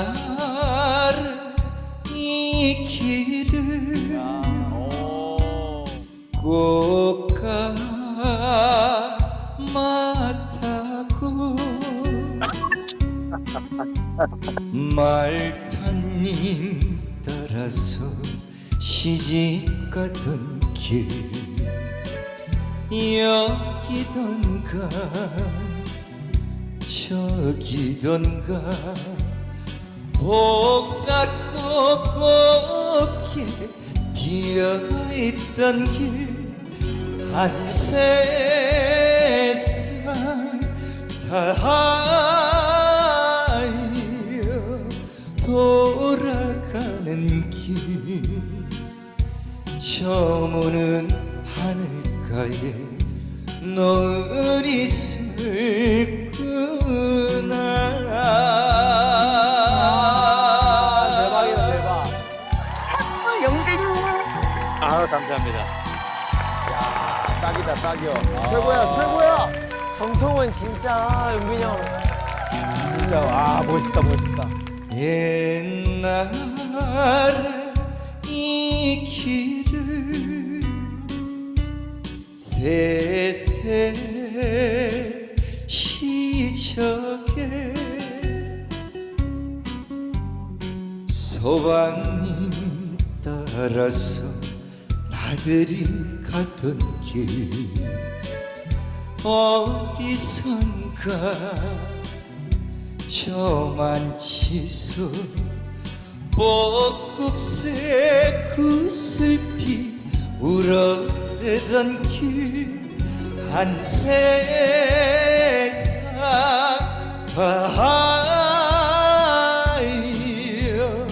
옛날은 이 길을 오. 꽃가 맡아고 말타님 따라서 시집 가던 길 여기던가 저기던가 복사꽃 꽃게 피어있던 길한 세상 다 하여 돌아가는 길. 저무는 하늘가에 너을 있을 아 감사합니다. 야 딱이다 딱이요. 아, 최고야 최고야 정통은 진짜 은빈이 형. 진짜 아 멋있다 멋있다. 옛날에 이 길을 새새 시적에 소방님 따라서 나들이 가던 길. 어디선가 저만치서 벚국새 구슬피 울어대던 길. 한 세상 다 하여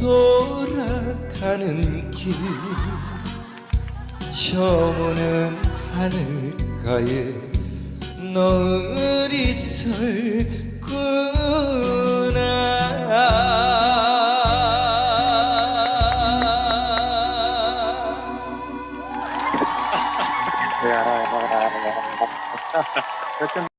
돌아가는 길 저무는 하늘가에 너을 있을 구나 야.